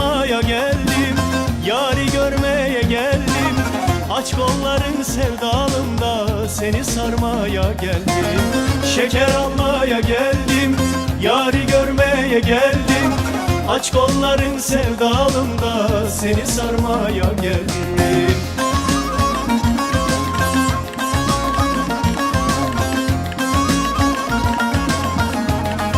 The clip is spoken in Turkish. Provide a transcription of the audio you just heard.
almaya geldim Yari görmeye geldim. Aç kolların sevdalımda Seni sarmaya geldim. Şeker almaya geldim Yari görmeye geldim. Aç kolların sevdalımda Seni sarmaya geldim.